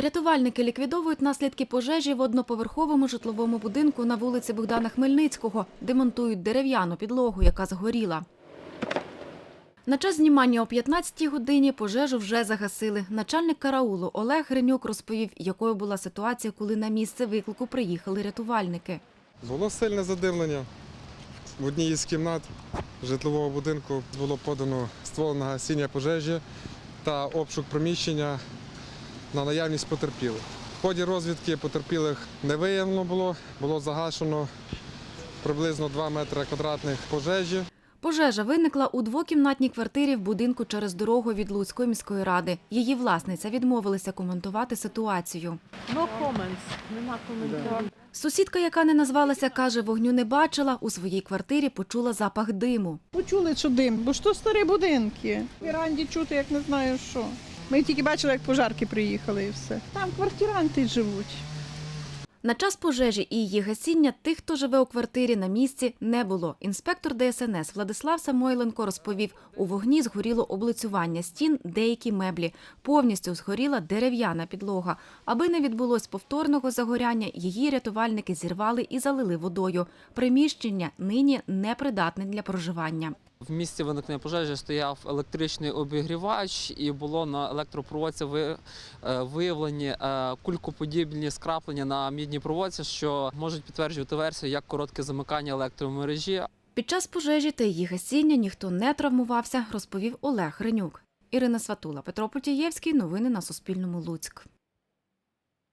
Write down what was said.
Рятувальники ліквідовують наслідки пожежі в одноповерховому житловому будинку на вулиці Богдана Хмельницького, демонтують дерев'яну підлогу, яка згоріла. На час знімання о 15-й годині пожежу вже загасили. Начальник караулу Олег Гринюк розповів, якою була ситуація, коли на місце виклику приїхали рятувальники. Було сильне задимлення. В одній із кімнат житлового будинку було подано ствол на гасіння пожежі та обшук приміщення на наявність потерпілих. В ході розвідки потерпілих не виявлено було, було загашено приблизно 2 метри квадратних пожежі. Пожежа виникла у двокімнатній квартирі в будинку через дорогу від Луцької міської ради. Її власниця відмовилася коментувати ситуацію. No comments. Нема коментарів. Сусідка, яка не назвалася, каже, вогню не бачила. У своїй квартирі почула запах диму. Почули, що дим, бо ж то старі будинки. В віранді чути, як не знаю що. Ми тільки бачили, як пожарки приїхали і все. Там квартиранти живуть. На час пожежі і її гасіння тих, хто живе у квартирі на місці, не було. Інспектор ДСНС Владислав Самойленко розповів, у вогні згоріло облицювання стін, деякі меблі. Повністю згоріла дерев'яна підлога. Аби не відбулось повторного загоряння, її рятувальники зірвали і залили водою. Приміщення нині непридатне для проживання. В місці виникнення пожежі стояв електричний обігрівач, і було на електропроводці е, виявлені е, кулькоподібні скраплення на мідній проводці, що можуть підтверджувати версію як коротке замикання електромережі, Під час пожежі та її гасіння ніхто не травмувався, розповів Олег Гринюк. Ірина Сватула, Петро Потієвський. Новини на Суспільному. Луцьк.